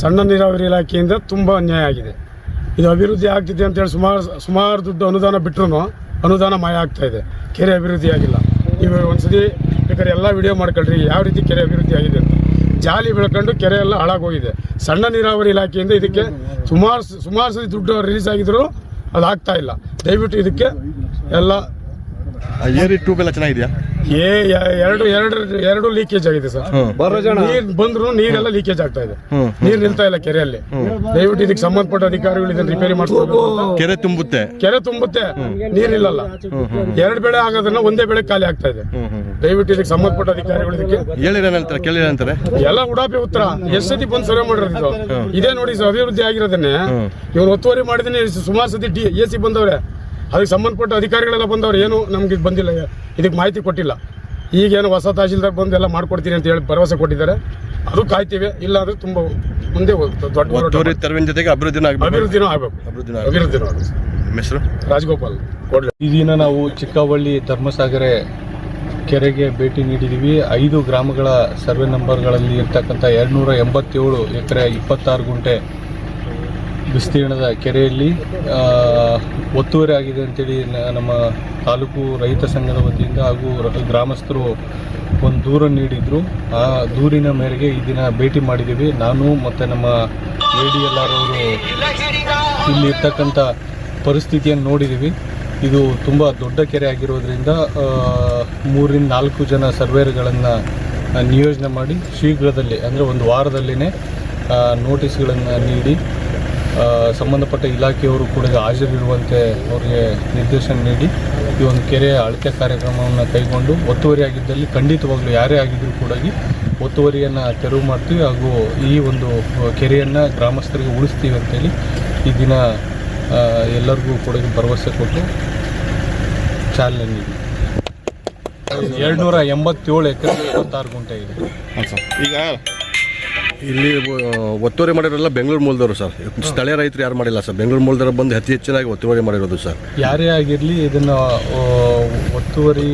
ಸಣ್ಣ ನೀರಾವರಿ ಇಲಾಖೆಯಿಂದ ತುಂಬ ಅನ್ಯಾಯ ಆಗಿದೆ. ಇದು ಅಭಿವೃದ್ಧಿ ಆಗ್ತಿದೆ ಅಂತೇಳಿ ಸುಮಾರು ಸುಮಾರು ದುಡ್ಡು ಅನುದಾನ ಬಿಟ್ಟರು ಅನುದಾನ ಮಾಯ ಆಗ್ತಾ ಇದೆ. ಕೆರೆ ಅಭಿವೃದ್ಧಿ ಆಗಿಲ್ಲ. ನೀವು ಒಂದ್ಸತಿ ಬೇಕಾದ್ರೆ ಎಲ್ಲ ವಿಡಿಯೋ ಮಾಡ್ಕೊಳ್ರಿ. ಯಾವ ರೀತಿ ಕೆರೆ ಅಭಿವೃದ್ಧಿ ಆಗಿದೆ ಅಂತ. ಜಾಲಿ ಬೆಳ್ಕೊಂಡು ಕೆರೆ ಎಲ್ಲ ಹಾಳಾಗೋಗಿದೆ. ಸಣ್ಣ ನೀರಾವರಿ ಇಲಾಖೆಯಿಂದ ಇದಕ್ಕೆ ಸುಮಾರು ಸುಮಾರು ಸತಿ ದುಡ್ಡು ರಿಲೀಸ್ ಆಗಿದ್ರು ಅದು ಆಗ್ತಾ ಇಲ್ಲ. ದಯವಿಟ್ಟು ಇದಕ್ಕೆ ಎಲ್ಲ ಏರಿ ಟ್ಯೂಬ್ ಎಲ್ಲ ಚೆನ್ನಾಗಿದೆಯಾ? ಏ ಎರಡು ಎರಡು ಎರಡು ಲೀಕೇಜ್ ಆಗಿದೆ ಸರ್. ನೀರ್ ಬಂದ್ರು ನೀರೆಲ್ಲ ಲೀಕೇಜ್ ಆಗ್ತಾ ಇದೆ. ನೀರ್ ನಿಲ್ತಾ ಇಲ್ಲ ಕೆರೆಯಲ್ಲಿ. ದಯವಿಟ್ಟು ಇದಕ್ಕೆ ಸಂಬಂಧಪಟ್ಟ ಅಧಿಕಾರಿಗಳು ಇದನ್ನ ರಿಪೇರಿ ಮಾಡಿಸ್ಬೇಕು ಕೆರೆ ತುಂಬುತ್ತೆ. ಕೆರೆ ತುಂಬುತ್ತೆ. ನೀರ್ ನಿಲ್ಲಲ್ಲ. ಎರಡು ಬೆಳೆ ಆಗೋದನ್ನ ಒಂದೇ ಬೆಳೆ ಖಾಲಿ ಆಗ್ತಾ ಇದೆ. ದಯವಿಟ್ಟು ಇದಕ್ಕೆ ಸಂಬಂಧಪಟ್ಟ ಅಧಿಕಾರಿಗಳು ಇದಕ್ಕೆ ಎಲ್ಲ ಉಡಾಪಿ ಉತ್ತರ. ಎಷ್ಟ್ ಸತಿ ಬಂದು ಸರ್ವೆ ಮಾಡಿರೋದು ಇದು? ಇದೇ ನೋಡಿ ಸರ್ ಅಭಿವೃದ್ಧಿ ಆಗಿರೋದನ್ನೇ. ಇವ್ರು ಒತ್ತುವರಿ ಮಾಡಿದ್ರೆ ಸುಮಾರು ಸತಿ ಡಿ ಎ ಸಿ ಬಂದವ್ರೆ. ಅದಕ್ಕೆ ಸಂಬಂಧಪಟ್ಟ ಅಧಿಕಾರಿಗಳೆಲ್ಲ ಬಂದವ್ರು ಏನು ನಮ್ಗೆ ಇದು ಬಂದಿಲ್ಲ ಇದಕ್ಕೆ ಮಾಹಿತಿ ಕೊಟ್ಟಿಲ್ಲ. ಈಗೇನು ಹೊಸ ತಹಶೀಲ್ದಾರ್ ಬಂದು ಎಲ್ಲ ಮಾಡ್ಕೊಡ್ತೀನಿ ಅಂತ ಹೇಳಿ ಭರವಸೆ ಕೊಟ್ಟಿದ್ದಾರೆ. ಅದು ಕಾಯ್ತೀವಿ ಇಲ್ಲ ಅದು ತುಂಬ ಮುಂದೆ. ದೊಡ್ಡ ಜೊತೆಗೆ ಅಭಿವೃದ್ಧಿನ ಆಗಬೇಕು. ಅಭಿವೃದ್ಧಿನೂ ಆಗಬೇಕು. ಹೆಸರು? ರಾಜಗೋಪಾಲ್. ಕೊಡ್ಲಿ. ಈ ದಿನ ನಾವು ಚಿಕ್ಕವಳ್ಳಿ ಧರ್ಮಸಾಗರ ಕೆರೆಗೆ ಭೇಟಿ ನೀಡಿದ್ದೀವಿ. ಐದು ಗ್ರಾಮಗಳ ಸರ್ವೆ ನಂಬರ್ಗಳಲ್ಲಿ ಇರ್ತಕ್ಕಂಥ ಎರಡುನೂರ ಎಂಬತ್ತೇಳು ಎಕರೆ ಇಪ್ಪತ್ತಾರು ಗುಂಟೆ ವಿಸ್ತೀರ್ಣದ ಕೆರೆಯಲ್ಲಿ ಒತ್ತುವರಿ ಆಗಿದೆ ಅಂತೇಳಿ ನಮ್ಮ ತಾಲೂಕು ರೈತ ಸಂಘದ ವತಿಯಿಂದ ಹಾಗೂ ಗ್ರಾಮಸ್ಥರು ಒಂದು ದೂರ ನೀಡಿದ್ರು. ಆ ದೂರಿನ ಮೇರೆಗೆ ಈ ದಿನ ಭೇಟಿ ಮಾಡಿದ್ದೀವಿ. ನಾನು ಮತ್ತು ನಮ್ಮ ಎ ಡಿ ಎಲ್ ಆರ್ ಅವರು ಇಲ್ಲಿರ್ತಕ್ಕಂಥ ಪರಿಸ್ಥಿತಿಯನ್ನು ನೋಡಿದ್ದೀವಿ. ಇದು ತುಂಬ ದೊಡ್ಡ ಕೆರೆ ಆಗಿರೋದ್ರಿಂದ ಮೂರಿಂದ ನಾಲ್ಕು ಜನ ಸರ್ವೇರ್ಗಳನ್ನು ನಿಯೋಜನೆ ಮಾಡಿ ಶೀಘ್ರದಲ್ಲಿ, ಅಂದರೆ ಒಂದು ವಾರದಲ್ಲಿನೇ ನೋಟಿಸ್ಗಳನ್ನು ನೀಡಿ ಸಂಬಂಧಪಟ್ಟ ಇಲಾಖೆಯವರು ಕೂಡ ಹಾಜರಿರುವಂತೆ ಅವರಿಗೆ ನಿರ್ದೇಶನ ನೀಡಿ ಈ ಒಂದು ಕೆರೆಯ ಅಳತೆ ಕಾರ್ಯಕ್ರಮವನ್ನು ಕೈಗೊಂಡು ಒತ್ತುವರಿ ಆಗಿದ್ದಲ್ಲಿ ಖಂಡಿತವಾಗ್ಲೂ ಯಾರೇ ಆಗಿದ್ದರೂ ಕೂಡ ಒತ್ತುವರಿಯನ್ನು ತೆರವು ಮಾಡ್ತೀವಿ ಹಾಗೂ ಈ ಒಂದು ಕೆರೆಯನ್ನು ಗ್ರಾಮಸ್ಥರಿಗೆ ಉಳಿಸ್ತೀವಿ ಅಂತೇಳಿ ಈ ದಿನ ಎಲ್ಲರಿಗೂ ಕೂಡ ಭರವಸೆ ಕೊಟ್ಟು ಚಾಲನೆ ನೀಡಿ. ಎರಡುನೂರ ಎಂಬತ್ತೇಳು ಎಕರೆ ಇಪ್ಪತ್ತಾರು ಗುಂಟೆ ಇದೆ. ಈಗ ಇಲ್ಲಿ ಒತ್ತುವರಿ ಮಾಡಿರೋಲ್ಲ ಬೆಂಗಳೂರು ಮೂಲದವರು ಸರ್. ಸ್ಥಳೀಯ ರೈತರು ಯಾರು ಮಾಡಿಲ್ಲ ಸರ್. ಬೆಂಗಳೂರು ಮೂಲದವರು ಬಂದು ಅತಿ ಹೆಚ್ಚಿನಾಗಿ ಒತ್ತುವರಿ ಮಾಡಿರೋದು ಸರ್. ಯಾರೇ ಆಗಿರಲಿ, ಇದನ್ನು ಒತ್ತುವರಿ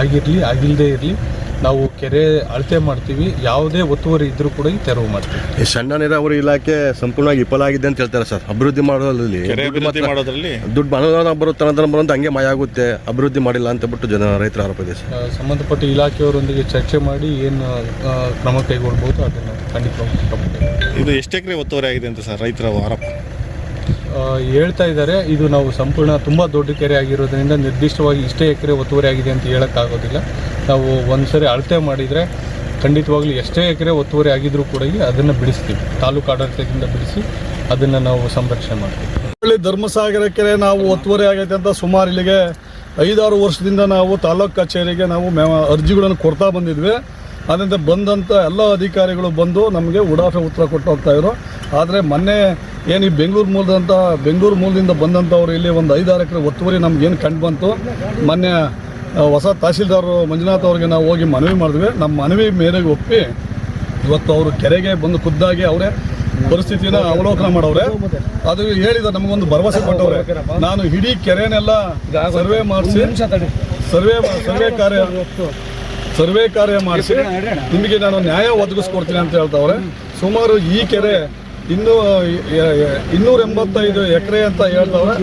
ಆಗಿರಲಿ ಆಗಿಲ್ಲದೆ ಇರಲಿ ನಾವು ಕೆರೆ ಅಳತೆ ಮಾಡ್ತೀವಿ. ಯಾವುದೇ ಒತ್ತುವರಿ ಇದ್ದರೂ ಕೂಡ ಈ ತೆರವು ಮಾಡ್ತೀವಿ. ಈ ಸಣ್ಣ ನೀರಾವರಿ ಇಲಾಖೆ ಸಂಪೂರ್ಣವಾಗಿ ವಿಫಲ ಆಗಿದೆ ಅಂತ ಹೇಳ್ತಾರೆ ಸರ್. ಅಭಿವೃದ್ಧಿ ಮಾಡೋದ್ರಲ್ಲಿ ಕೆರೆ ದುಡ್ಡು ಅಭಿವೃದ್ಧಿ ಮಾತ್ರ- ಮಾಡೋದ್ರಲ್ಲಿ? ದುಡ್ಡು ಅನುದಾನ ಬರುತ್ತೆ ಅನುದಾನ ಬರುತ್ತೆ ಹಂಗೆ ಮಾಯ ಆಗುತ್ತೆ. ಅಭಿವೃದ್ಧಿ ಮಾಡಿಲ್ಲ ಅಂತ ಬಿಟ್ಟು ಜನ ರೈತರ ಆರೋಪ ಇದೆ ಸರ್. ಆ, ಸಂಬಂಧಪಟ್ಟ ಇಲಾಖೆಯವರೊಂದಿಗೆ ಚರ್ಚೆ ಮಾಡಿ ಏನು ಆ, ಕ್ರಮ ಕೈಗೊಳ್ಬೋದು ಅದನ್ನು ಖಂಡಿತವಾಗಿ ಕ್ರಮ ಕೈಗೊಳ್ತೀವಿ. ಇದು ಎಷ್ಟು ಎಕರೆ ಒತ್ತುವರಿ ಆಗಿದೆ ಅಂತ ಸರ್ ರೈತರ ಆರೋಪ? ಹೇಳ್ತಾ ಇದ್ದಾರೆ. ಇದು ನಾವು ಸಂಪೂರ್ಣ ತುಂಬ ದೊಡ್ಡ ಕೆರೆ ಆಗಿರೋದ್ರಿಂದ ನಿರ್ದಿಷ್ಟವಾಗಿ ಇಷ್ಟೇ ಎಕರೆ ಒತ್ತುವರಿ ಆಗಿದೆ ಅಂತ ಹೇಳೋಕ್ಕಾಗೋದಿಲ್ಲ. ನಾವು ಒಂದ್ಸರಿ ಅಳತೆ ಮಾಡಿದರೆ ಖಂಡಿತವಾಗ್ಲೂ ಎಷ್ಟೇ ಎಕರೆ ಒತ್ತುವರಿ ಆಗಿದ್ರೂ ಕೂಡ ಅದನ್ನು ಬಿಡಿಸ್ತೀವಿ. ತಾಲೂಕು ಆಡಳಿತದಿಂದ ಬಿಡಿಸಿ ಅದನ್ನು ನಾವು ಸಂರಕ್ಷಣೆ ಮಾಡ್ತೀವಿ. ಧರ್ಮಸಾಗರ ಕೆರೆ ನಾವು ಒತ್ತುವರಿ ಆಗೈತೆ ಅಂತ ಸುಮಾರು ಇಲ್ಲಿಗೆ ಐದಾರು ವರ್ಷದಿಂದ ನಾವು ತಾಲೂಕು ಕಚೇರಿಗೆ ನಾವು ಅರ್ಜಿಗಳನ್ನು ಕೊಡ್ತಾ ಬಂದಿದ್ವಿ. ಅದರಿಂದ ಬಂದಂಥ ಎಲ್ಲ ಅಧಿಕಾರಿಗಳು ಬಂದು ನಮಗೆ ಉಡಾಫೆ ಉತ್ತರ ಕೊಟ್ಟು ಹೋಗ್ತಾಯಿದ್ರು ಆದರೆ ಮೊನ್ನೆ ಏನು ಈ ಬೆಂಗಳೂರು ಮೂಲದಂಥ ಬೆಂಗಳೂರು ಮೂಲದಿಂದ ಬಂದಂಥವ್ರು ಇಲ್ಲಿ ಒಂದು ಐದಾರು ಎಕರೆ ಒತ್ತುವರಿ ನಮ್ಗೇನು ಕಂಡು ಬಂತು. ಮೊನ್ನೆ ಹೊಸ ತಹಸೀಲ್ದಾರರು ಮಂಜುನಾಥ್ ಅವ್ರಿಗೆ ನಾವು ಹೋಗಿ ಮನವಿ ಮಾಡಿದ್ವಿ. ನಮ್ಮ ಮನವಿ ಮೇರೆಗೆ ಒಪ್ಪಿ ಇವತ್ತು ಅವರು ಕೆರೆಗೆ ಬಂದು ಖುದ್ದಾಗಿ ಅವರೇ ಪರಿಸ್ಥಿತಿನ ಅವಲೋಕನ ಮಾಡವ್ರೆ. ಅದು ಹೇಳಿದ ನಮಗೊಂದು ಭರವಸೆ ಕೊಟ್ಟವ್ರೆ. ನಾನು ಇಡೀ ಕೆರೆನೆಲ್ಲ ಸರ್ವೆ ಮಾಡಿಸಿ, ಸರ್ವೆ ಸರ್ವೆ ಕಾರ್ಯ ಸರ್ವೆ ಕಾರ್ಯ ಮಾಡಿಸಿ, ನಿಮಗೆ ನಾನು ನ್ಯಾಯ ಒದಗಿಸ್ಕೊಡ್ತೀನಿ ಅಂತ ಹೇಳ್ತಾವ್ರೆ. ಸುಮಾರು ಈ ಕೆರೆ ಇನ್ನೂ ಇನ್ನೂರ ಎಂಬತ್ತೈದು ಎಕರೆ ಅಂತ ಹೇಳ್ತಾವ್ರೆ